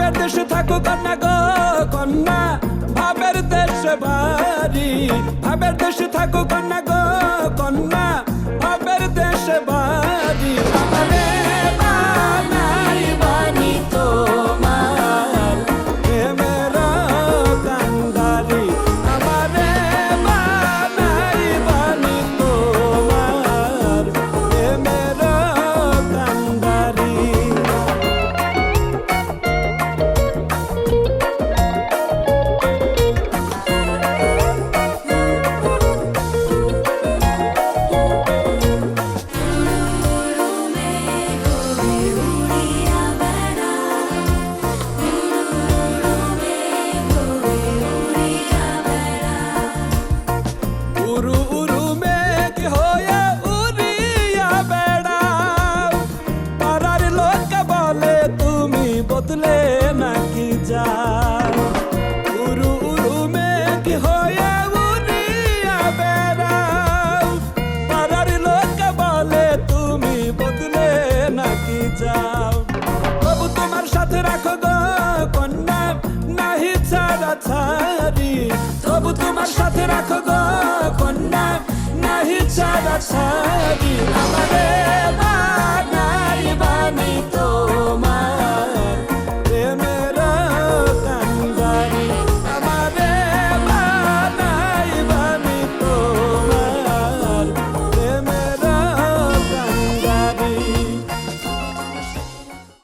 ভাবের দেশে থাকো কন্যা গো কন্যা ভাবের দেশে বাড়ি ভাবের দেশে থাকো কন্যা রাখো গো কন্যা, নাহি ছাড়া ছাড়ি। তবু তোমার সাথে রাখো গো কন্যা, নাহি ছাড়া ছাড়ি।